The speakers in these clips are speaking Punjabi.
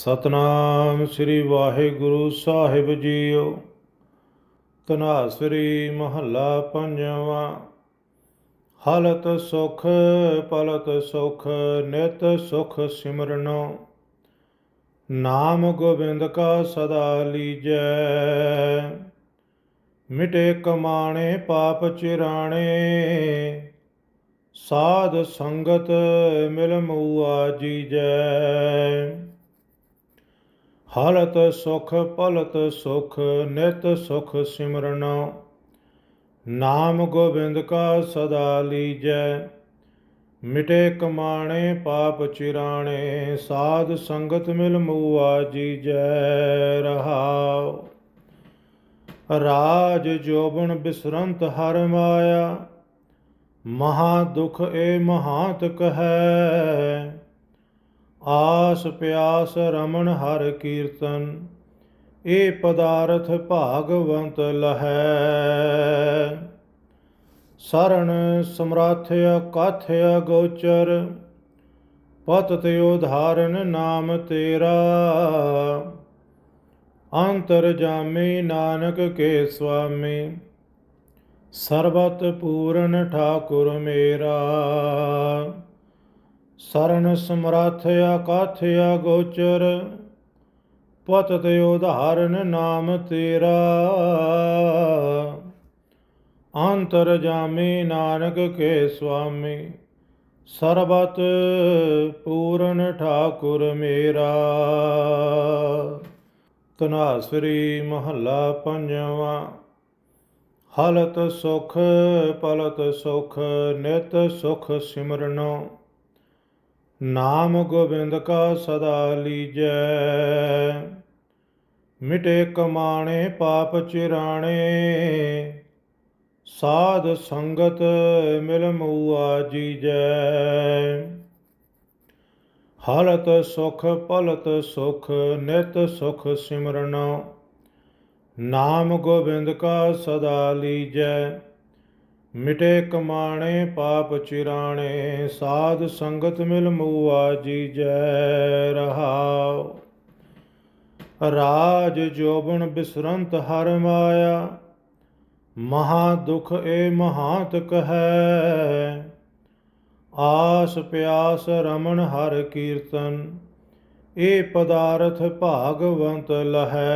ਸਤਨਾਮ ਸ੍ਰੀ ਵਾਹਿਗੁਰੂ ਸਾਹਿਬ ਜੀਓ। ਤਨਾਸਰੀ ਮਹੱਲਾ ਪੰਜਵਾਂ। ਹਲਤ ਸੁਖ, ਪਲਤ ਸੁਖ, ਨਿਤ ਸੁਖ ਸਿਮਰਨੋ। ਨਾਮ ਗੋਬਿੰਦ ਕਾ ਸਦਾ ਲੀਜੈ। ਮਿਟੇ ਕਮਾਣੇ, ਪਾਪ ਚਿਰਾਣੇ। ਸਾਧ ਸੰਗਤ ਮਿਲ ਮੂਆ ਜੀਜੈ। ਹਲਤ ਸੁਖ ਪਲਤ ਸੁਖ, ਨਿਤ ਸੁਖ ਸਿਮਰਨ। ਨਾਮ ਗੋਬਿੰਦ ਕਾ ਸਦਾ ਲੀਜੈ, ਮਿਟੇ ਕਮਾਣੇ ਪਾਪ ਚਿਰਾਣੇ, ਸਾਧ ਸੰਗਤ ਮਿਲ ਮੂਆ ਜੀਜੈ, ਰਹਾਉ। ਰਾਜ ਜੋਬਨ ਬਿਸਰੰਤ ਹਰ ਮਾਇਆ, ਮਹਾ ਦੁਖ ਏ ਮਹਾਤਕ ਹੈ ਆਸ ਪਿਆਸ ਰਮਣ ਹਰ ਕੀਰਤਨ ਇਹ ਪਦਾਰਥ ਭਾਗਵੰਤ ਲਹੈ। ਸਰਣ ਸਮਰਾਥ ਅਕਥ ਅਗੋਚਰ, ਪਤ ਤੇ ਉਧਾਰਨ ਨਾਮ ਤੇਰਾ। ਅੰਤਰ ਜਾਮੀ ਨਾਨਕ ਕੇ ਸੁਆਮੀ, ਸਰਬਤ ਪੂਰਨ ਠਾਕੁਰ ਮੇਰਾ। ਸਰਨ ਸਮਰੱਥ ਅਕਥ ਅਗੋਚਰ, ਪਤ ਤੇ ਉਧਾਰਨ ਨਾਮ ਤੇਰਾ। ਅੰਤਰ ਜਾਮੀ ਨਾਨਕ ਕੇ ਸੁਆਮੀ, ਸਰਬਤ ਪੂਰਨ ਠਾਕੁਰ ਮੇਰਾ। ਤਨਾਸਰੀ ਮਹੱਲਾ ਪੰਜਵਾਂ, ਹਲਤ ਸੁਖ ਪਲਤ ਸੁਖ, ਨਿਤ ਸੁਖ ਸਿਮਰਨੋ। ਨਾਮ ਗੋਬਿੰਦ ਕਾ ਸਦਾ ਲੀਜੈ। ਮਿਟੇ ਕਮਾਣੇ ਪਾਪ ਚਿਰਾਣੇ। ਸਾਧ ਸੰਗਤ ਮਿਲ ਮੂਆ ਜੀਜੈ। ਹਲਤ ਸੁਖ ਪਲਤ ਸੁਖ, ਨਿਤ ਸੁਖ ਸਿਮਰਨ। ਨਾਮ ਗੋਬਿੰਦ ਕਾ ਸਦਾ ਲੀਜੈ। ਮਿਟੇ ਕਮਾਣੇ ਪਾਪ ਚਿਰਾਣੇ, ਸਾਧ ਸੰਗਤ ਮਿਲ ਮੂਆ ਜੀਜੈ ਰਹਾਉ। ਰਾਜ ਜੋਬਨ ਬਿਸਰੰਤ ਹਰ ਮਾਇਆ, ਮਹਾ ਦੁਖ ਏ ਮਹਾਤਕ ਹੈ ਆਸ ਪਿਆਸ ਰਮਣ ਹਰ ਕੀਰਤਨ, ਏ ਪਦਾਰਥ ਭਾਗਵੰਤ ਲਹੈ।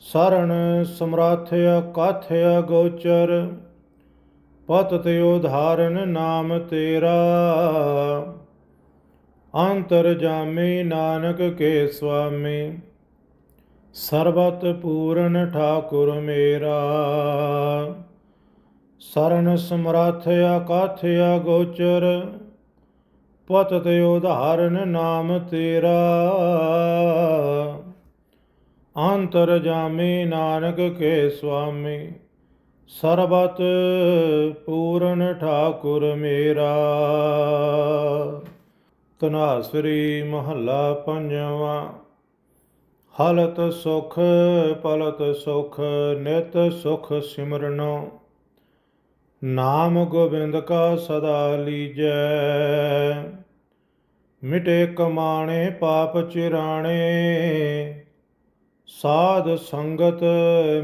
ਸਰਣ ਸਮਰਾਥ ਅਕਥ ਅਗੋਚਰ, ਪਤ ਤੇ ਉਧਾਰਨ ਨਾਮ ਤੇਰਾ। ਅੰਤਰ ਜਾਮੀ ਨਾਨਕ ਕੇ ਸੁਆਮੀ, ਸਰਬਤ ਪੂਰਨ ਠਾਕੁਰ ਮੇਰਾ। ਸਰਨ ਸਮਰੱਥ ਅਕਥ ਅਗੋਚਰ, ਪਤ ਤੇ ਉਧਾਰਨ ਨਾਮ ਤੇਰਾ। ਅੰਤਰ ਜਾਮੀ ਨਾਨਕ ਕੇ ਸੁਆਮੀ। ਸਰਬਤ ਪੂਰਨ ਠਾਕੁਰ ਮੇਰਾ। ਤਨਾਸਰੀ ਮਹੱਲਾ ਪੰਜਵਾਂ। ਹਲਤ ਸੁਖ, ਪਲਤ ਸੁਖ, ਨਿਤ ਸੁਖ ਸਿਮਰਨੋ। ਨਾਮ ਗੋਬਿੰਦ ਕਾ ਸਦਾ ਲੀਜੈ। ਮਿਟੇ ਕਮਾਣੇ, ਪਾਪ ਚਿਰਾਣੇ। ਸਾਧ ਸੰਗਤ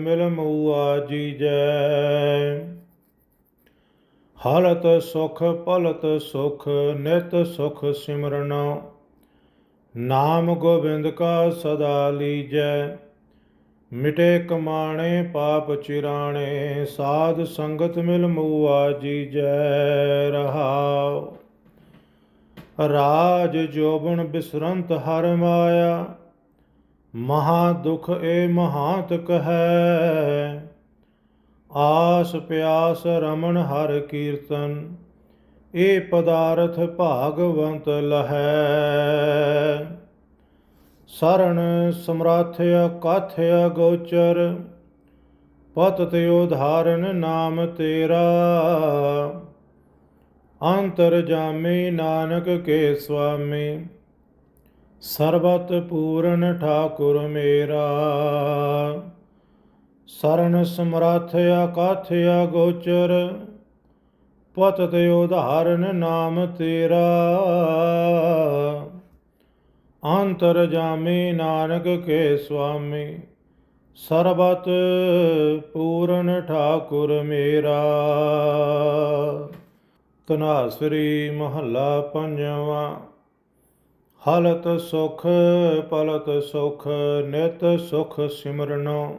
ਮਿਲ ਮੂਆ ਜੀਜੈ। ਹਲਤ ਸੁਖ ਪਲਤ ਸੁਖ, ਨਿਤ ਸੁਖ ਸਿਮਰਨ। ਨਾਮ ਗੋਬਿੰਦ ਕਾ ਸਦਾ ਲੀਜੈ। ਮਿਟੇ ਕਮਾਣੇ ਪਾਪ ਚਿਰਾਣੇ, ਸਾਧ ਸੰਗਤ ਮਿਲ ਮੂਆ ਜੀਜੈ ਰਹਾਉ। ਰਾਜ ਜੋਬਨ ਬਿਸਰੰਤ ਹਰ ਮਾਇਆ। ਮਹਾ ਦੁਖ ਏ ਮਹਾਤਕ ਹੈ ਆਸ ਪਿਆਸ ਰਮਣ ਹਰ ਕੀਰਤਨ, ਏ ਪਦਾਰਥ ਭਾਗਵੰਤ ਲਹੈ। ਸਰਣ ਸਮਰਾਥ ਅਕਥ ਗੋਚਰ ਪਤ ਤੇ ਉਧਾਰਨ ਨਾਮ ਤੇਰਾ। ਅੰਤਰ ਜਾਮੀ ਨਾਨਕ ਕੇ ਸੁਆਮੀ ਸਰਬਤ ਪੂਰਨ ਠਾਕੁਰ ਮੇਰਾ। ਸਰਨ ਸਮਰੱਥ ਅਕਥ ਅਗੋਚਰ, ਪਤ ਤੇ ਉਧਾਰਨ ਨਾਮ ਤੇਰਾ। ਅੰਤਰ ਜਾਮੀ ਨਾਨਕ ਕੇ ਸੁਆਮੀ, ਸਰਬਤ ਪੂਰਨ ਠਾਕੁਰ ਮੇਰਾ। ਤਨਾਸਰੀ ਮਹੱਲਾ ਪੰਜਵਾਂ। ਹਲਤ ਸੁਖ, ਪਲਤ ਸੁਖ, ਨਿਤ ਸੁਖ ਸਿਮਰਨੋ।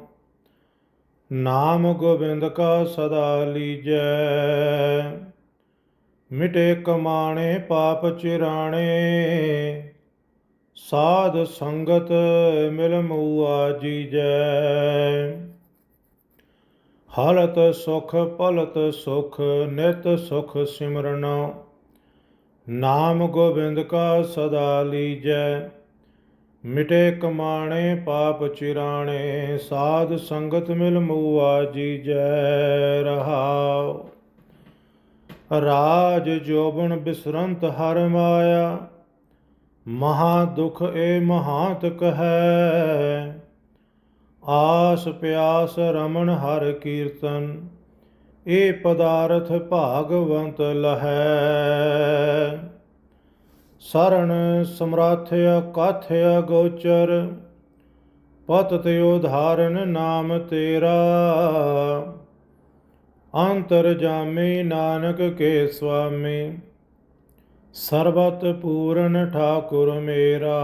ਨਾਮ ਗੋਬਿੰਦ ਕਾ ਸਦਾ ਲੀਜੈ। ਮਿਟੇ ਕਮਾਣੇ, ਪਾਪ ਚਿਰਾਣੇ। ਸਾਧ ਸੰਗਤ ਮਿਲ ਮੂਆ ਜੀਜੈ। ਹਲਤ ਸੁਖ, ਪਲਤ ਸੁਖ, ਨਿਤ ਸੁਖ ਸਿਮਰਨੋ। ਨਾਮ ਗੋਬਿੰਦ ਕਾ ਸਦਾ ਲੀਜੈ, ਮਿਟੇ ਕਮਾਣੇ ਪਾਪ ਚਿਰਾਣੇ, ਸਾਧ ਸੰਗਤ ਮਿਲ ਮੂਆ ਜੀਜੈ, ਰਹਾਉ। ਰਾਜ ਜੋਬਨ ਬਿਸਰੰਤ ਹਰ ਮਾਇਆ, ਮਹਾ ਦੁਖ ਏ ਮਹਾਤਕ ਹੈ ਆਸ ਪਿਆਸ ਰਮਨ ਹਰ ਕੀਰਤਨ ਇਹ ਪਦਾਰਥ ਭਾਗਵੰਤ ਲਹੈ। ਸਰਣ ਸਮਰਾਥ ਅਕਥ ਅਗੋਚਰ ਪਤਤ ਉਧਾਰਨ ਨਾਮ ਤੇਰਾ। ਅੰਤਰ ਜਾਮੇ ਨਾਨਕ ਕੇ ਸੁਆਮੀ, ਸਰਬਤ ਪੂਰਨ ਠਾਕੁਰ ਮੇਰਾ।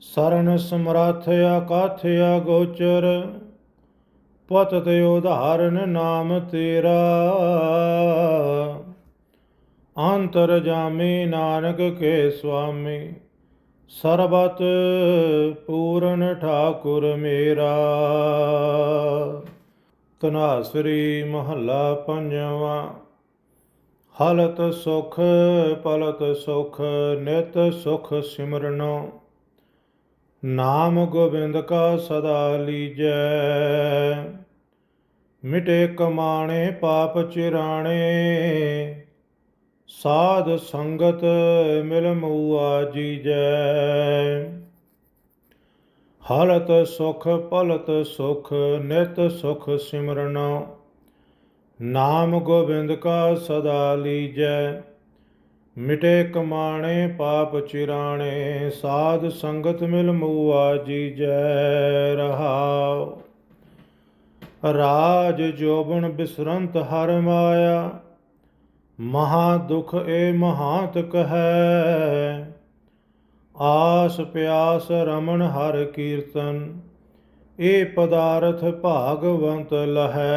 ਸਰਣ ਸਮਰਥ ਅਕਥ ਗੋਚਰ ਪਤਤ ਉਧਾਰਨ ਨਾਮ ਤੇਰਾ। ਅੰਤਰ ਜਾਮੇ ਨਾਨਕ ਕੇ ਸੁਆਮੀ, ਸਰਬਤ ਪੂਰਨ ਠਾਕੁਰ ਮੇਰਾ। ਤਨਾਸਰੀ ਮਹੱਲਾ ਪੰਜਵਾਂ, ਹਲਤ ਸੁਖ ਪਲਤ ਸੁਖ, ਨਿਤ ਸੁਖ ਸਿਮਰਨੋ। ਨਾਮ ਗੋਬਿੰਦ ਕਾ ਸਦਾ ਲੀਜੈ। ਮਿਟੇ ਕਮਾਣੇ ਪਾਪ ਚਿਰਾਣੇ, ਸਾਧ ਸੰਗਤ ਮਿਲ ਮੂਆ ਜੀਜੈ। ਹਲਤ ਸੁਖ ਪਲਤ ਸੁਖ, ਨਿਤ ਸੁਖ ਸਿਮਰਨ, ਨਾਮ ਗੋਬਿੰਦ ਕਾ ਸਦਾ ਲੀਜੈ। ਮਿਟੇ ਕਮਾਣੇ ਪਾਪ ਚਿਰਾਣੇ, ਸਾਧ ਸੰਗਤ ਮਿਲ ਮੂਆ ਜੀਜੈ ਰਹਾਉ। ਰਾਜ ਜੋਬਨ ਬਿਸਰੰਤ ਹਰ ਮਾਇਆ, ਮਹਾ ਦੁਖ ਏ ਮਹਾਤਕ ਹੈ ਆਸ ਪਿਆਸ ਰਮਨ ਹਰ ਕੀਰਤਨ, ਏ ਪਦਾਰਥ ਭਾਗਵੰਤ ਲਹੈ।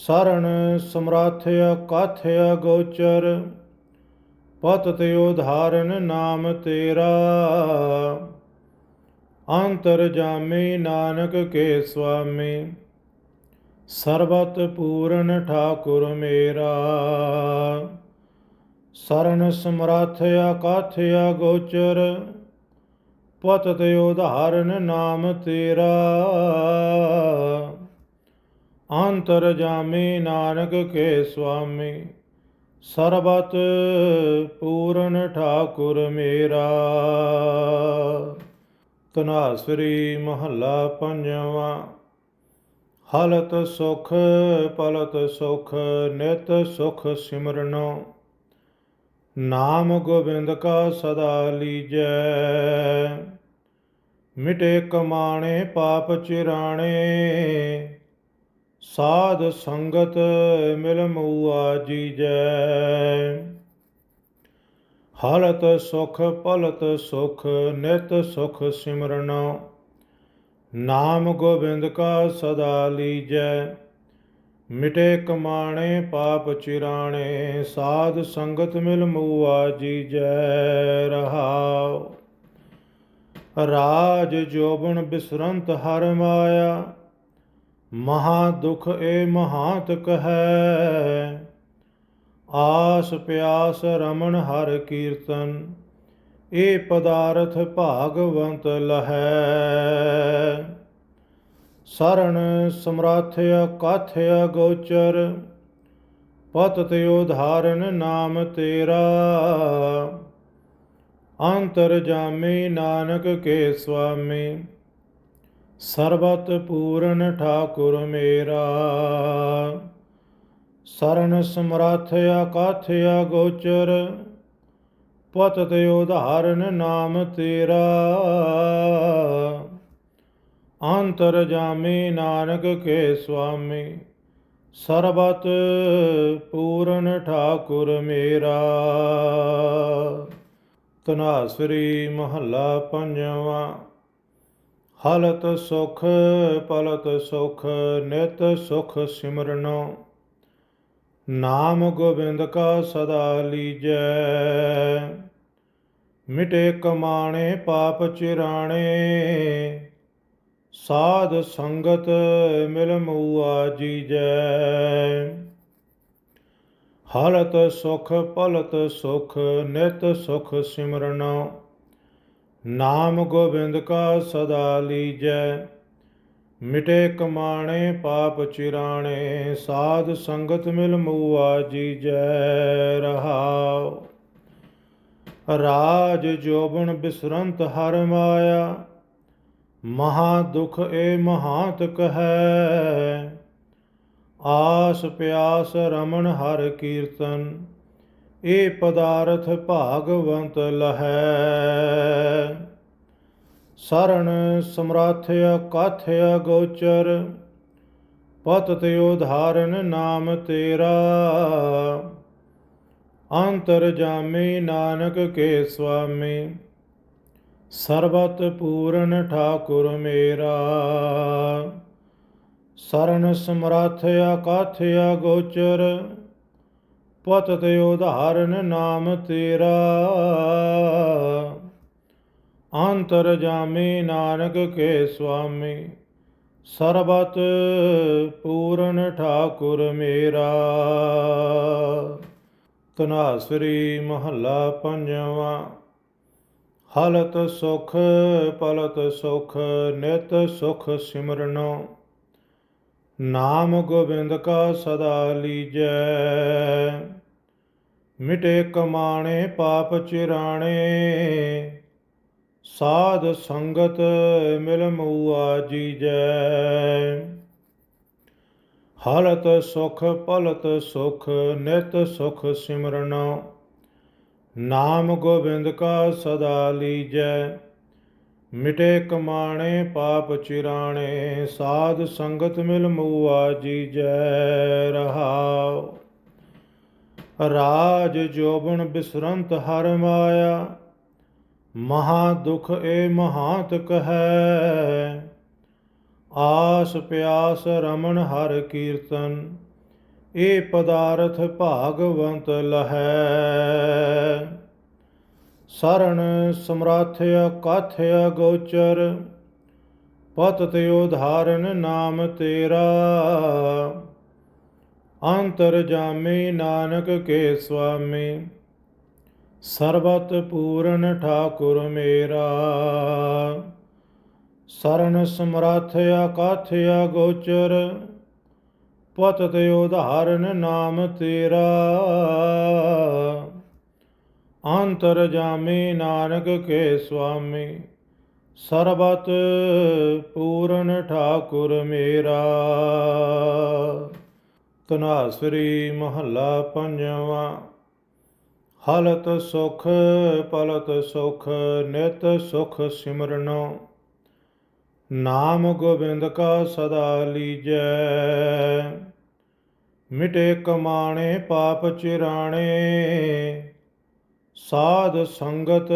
ਸਰਣ ਸਮਰਾਥ ਅਕਥ ਪਤ ਪਤਤ ਉਧਾਰਨ ਨਾਮ ਤੇਰਾ। ਅੰਤਰ ਜਾਮੇ ਨਾਨਕ ਕੇ ਸੁਆਮੀ ਸਰਬਤ ਪੂਰਨ ਠਾਕੁਰ ਮੇਰਾ। ਸਰਣ ਸਮਰਥ ਅਕਥ ਅਗੋਚਰ ਪਤਤ ਉਧਾਰਨ ਨਾਮ ਤੇਰਾ। ਅੰਤਰ ਜਾਮੇ ਨਾਨਕ ਕੇ ਸੁਆਮੀ। ਸਰਬਤ ਪੂਰਨ ਠਾਕੁਰ ਮੇਰਾ। ਤਨਾਸਰੀ ਮਹੱਲਾ ਪੰਜਵਾਂ। ਹਲਤ ਸੁਖ, ਪਲਤ ਸੁਖ, ਨਿਤ ਸੁਖ ਸਿਮਰਨੋ। ਨਾਮ ਗੋਬਿੰਦ ਕਾ ਸਦਾ ਲੀਜੈ। ਮਿਟੇ ਕਮਾਣੇ, ਪਾਪ ਚਿਰਾਣੇ। ਸਾਧ ਸੰਗਤ ਮਿਲ ਮੂਆ ਜੀਜੈ। ਹਲਤ ਸੁਖ ਪਲਤ ਸੁਖ, ਨਿਤ ਸੁਖ ਸਿਮਰਨ। ਨਾਮ ਗੋਬਿੰਦ ਕਾ ਸਦਾ ਲੀਜੈ। ਮਿਟੇ ਕਮਾਣੇ ਪਾਪ ਚਿਰਾਣੇ, ਸਾਧ ਸੰਗਤ ਮਿਲ ਮੂਆ ਜੀਜੈ ਰਹਾਉ। ਰਾਜ ਜੋਬਨ ਬਿਸਰੰਤ ਹਰ ਮਾਇਆ। ਮਹਾ ਦੁਖ ਏ ਮਹਾਤਕ ਹੈ ਆਸ ਪਿਆਸ ਰਮਨ ਹਰ ਕੀਰਤਨ, ਏ ਪਦਾਰਥ ਭਾਗਵੰਤ ਲਹੈ। ਸਰਣ ਸਮਰਾਥ ਗੋਚਰ ਪਤ ਪਤਤ ਉਧਾਰਨ ਨਾਮ ਤੇਰਾ। ਅੰਤਰ ਜਾਮੇ ਨਾਨਕ ਕੇ ਸੁਆਮੀ ਸਰਬਤ ਪੂਰਨ ਠਾਕੁਰ ਮੇਰਾ। ਸਰਣ ਸਮਰਥ ਅਕਥ ਅਗੋਚਰ ਪਤਿਤ ਉਧਾਰਨ ਨਾਮ ਤੇਰਾ। ਅੰਤਰ ਜਾਮੀ ਨਾਨਕ ਕੇ ਸੁਆਮੀ, ਸਰਬਤ ਪੂਰਨ ਠਾਕੁਰ ਮੇਰਾ। ਤਨਾਸਰੀ ਮਹੱਲਾ ਪੰਜਵਾਂ। ਹਲਤ ਸੁਖ, ਪਲਤ ਸੁਖ, ਨਿਤ ਸੁਖ ਸਿਮਰਨੋ। ਨਾਮ ਗੋਬਿੰਦ ਕਾ ਸਦਾ ਲੀਜੈ। ਮਿਟੇ ਕਮਾਣੇ, ਪਾਪ ਚਿਰਾਣੇ। ਸਾਧ ਸੰਗਤ ਮਿਲ ਮੂਆ ਜੀਜੈ। ਹਲਤ ਸੁਖ, ਪਲਤ ਸੁਖ, ਨਿਤ ਸੁਖ ਸਿਮਰਨੋ। ਨਾਮ ਗੋਬਿੰਦ ਕਾ ਸਦਾ ਲੀਜੈ, ਮਿਟੇ ਕਮਾਣੇ ਪਾਪ ਚਿਰਾਣੇ, ਸਾਧ ਸੰਗਤ ਮਿਲ ਮੂਆ ਜੀਜੈ, ਰਹਾਉ। ਰਾਜ ਜੋਬਨ ਬਿਸਰੰਤ ਹਰ ਮਾਇਆ, ਮਹਾ ਦੁਖ ਏ ਮਹਾਤਕ ਹੈ ਆਸ ਪਿਆਸ ਰਮਨ ਹਰ ਕੀਰਤਨ ਇਹ ਪਦਾਰਥ ਭਾਗਵੰਤ ਲਹੈ। ਸਰਣ ਸਮਰਾਥ ਅਕਥ ਅਗੋਚਰ ਤੇ ਉਧਾਰਨ ਨਾਮ ਤੇਰਾ। ਅੰਤਰ ਜਾਮੀ ਨਾਨਕ ਕੇ ਸੁਆਮੀ, ਸਰਬਤ ਪੂਰਨ ਠਾਕੁਰ ਮੇਰਾ। ਸਰਨ ਸਮਰਥ ਅਕਥ ਅਗੋਚਰ ਪਤਤ ਉਧਾਰਨ ਨਾਮ ਤੇਰਾ। ਅੰਤਰ ਜਾਮੀ ਨਾਨਕ ਕੇ ਸੁਆਮੀ, ਸਰਬਤ ਪੂਰਨ ਠਾਕੁਰ ਮੇਰਾ। ਤਨਾਸਰੀ ਮਹੱਲਾ ਪੰਜਵਾਂ, ਹਲਤ ਸੁਖ ਪਲਤ ਸੁਖ, ਨਿਤ ਸੁਖ ਸਿਮਰਨੋ। ਨਾਮ ਗੋਬਿੰਦ ਕਾ ਸਦਾ ਲੀਜੈ। ਮਿਟੇ ਕਮਾਣੇ ਪਾਪ ਚਿਰਾਣੇ। ਸਾਧ ਸੰਗਤ ਮਿਲ ਮੂਆ ਜੀਜੈ। ਹਲਤ ਸੁਖ ਪਲਤ ਸੁਖ, ਨਿਤ ਸੁਖ ਸਿਮਰਨ। ਨਾਮ ਗੋਬਿੰਦ ਕਾ ਸਦਾ ਲੀਜੈ। ਮਿਟੇ ਕਮਾਣੇ ਪਾਪ ਚਿਰਾਣੇ, ਸਾਧ ਸੰਗਤ ਮਿਲ ਮੂਆ ਜੀਜੈ। ਰਹਾਉ। ਰਾਜ ਜੋਬਨ ਬਿਸਰੰਤ ਹਰ ਮਾਇਆ, ਮਹਾ ਦੁਖ ਏ ਮਹਾਤਕ ਹੈ ਆਸ ਪਿਆਸ ਰਮਨ ਹਰ ਕੀਰਤਨ, ਏ ਪਦਾਰਥ ਭਾਗਵੰਤ ਲਹੈ। ਸਰਣ ਸਮਰਾਥ ਅਕਥ ਅਗੋਚਰ ਪਤਤ ਉਧਾਰਨ ਨਾਮ ਤੇਰਾ। ਅੰਤਰ ਜਾਮੀ ਨਾਨਕ ਕੇ ਸੁਆਮੀ। ਸਰਬਤ ਪੂਰਨ ਠਾਕੁਰ ਮੇਰਾ। ਸਰਨ ਸਮਰਥ ਅਕਥ ਅਗੋਚਰ। ਪਤਤ ਉਧਾਰਨ ਨਾਮ ਤੇਰਾ। ਅੰਤਰ ਜਾਮੀ ਨਾਨਕ ਕੇ ਸੁਆਮੀ। ਸਰਬਤ ਪੂਰਨ ਠਾਕੁਰ ਮੇਰਾ। ਤਨਾਸਰੀ ਮਹੱਲਾ ਪੰਜਵਾਂ। ਹਲਤ ਸੁਖ, ਪਲਤ ਸੁਖ, ਨਿਤ ਸੁਖ ਸਿਮਰਨੋ। ਨਾਮ ਗੋਬਿੰਦ ਕਾ ਸਦਾ ਲੀਜੈ। ਮਿਟੇ ਕਮਾਣੇ, ਪਾਪ ਚਿਰਾਣੇ। ਸਾਧ ਸੰਗਤ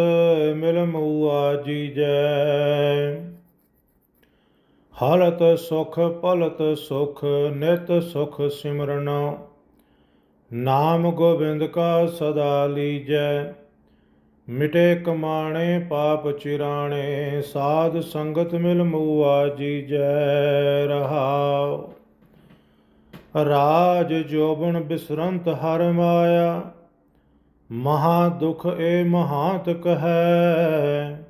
ਮਿਲ ਮੂਆ ਜੀਜੈ। ਹਲਤ ਸੁਖ ਪਲਤ ਸੁਖ, ਨਿਤ ਸੁਖ ਸਿਮਰਨ। ਨਾਮ ਗੋਬਿੰਦ ਕਾ ਸਦਾ ਲੀਜੈ, ਮਿਟੇ ਕਮਾਣੇ ਪਾਪ ਚਿਰਾਣੇ, ਸਾਧ ਸੰਗਤ ਮਿਲ ਮੂਆ ਜੀਜੈ, ਰਹਾਉ। ਰਾਜ ਜੋਬਨ ਬਿਸਰੰਤ ਹਰ ਮਾਇਆ, ਮਹਾ ਦੁਖ ਏ ਮਹਾਤਕ ਹੈ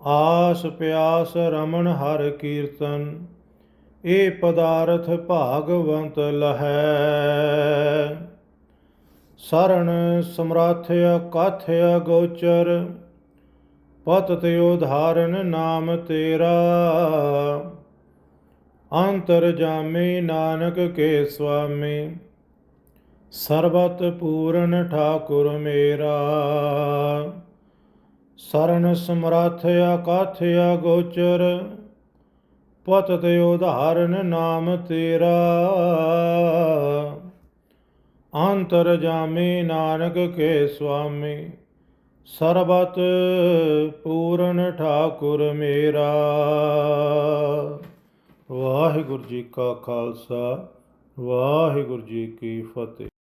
ਆਸ ਪਿਆਸ ਰਮਣ ਹਰ ਕੀਰਤਨ ਇਹ ਪਦਾਰਥ ਭਾਗਵੰਤ ਲਹੈ। ਸਰਣ ਸਮਰਾਥ ਅਕਥ ਅਗੋਚਰ ਪਤਤ ਉਧਾਰਨ ਨਾਮ ਤੇਰਾ। ਅੰਤਰ ਜਾਮੀ ਨਾਨਕ ਕੇ ਸੁਆਮੀ, ਸਰਬਤ ਪੂਰਨ ਠਾਕੁਰ ਮੇਰਾ। ਸਰਨ ਸਮਰੱਥ ਅਕਥ ਅਗੋਚਰ ਪਤਿਤ ਉਧਾਰਨ ਨਾਮ ਤੇਰਾ। ਅੰਤਰ ਜਾਮੀ ਨਾਨਕ ਕੇ ਸੁਆਮੀ, ਸਰਬਤ ਪੂਰਨ ਠਾਕੁਰ ਮੇਰਾ। ਵਾਹਿਗੁਰੂ ਜੀ ਕਾ ਖਾਲਸਾ, ਵਾਹਿਗੁਰੂ ਜੀ ਕੀ ਫਤਿਹ।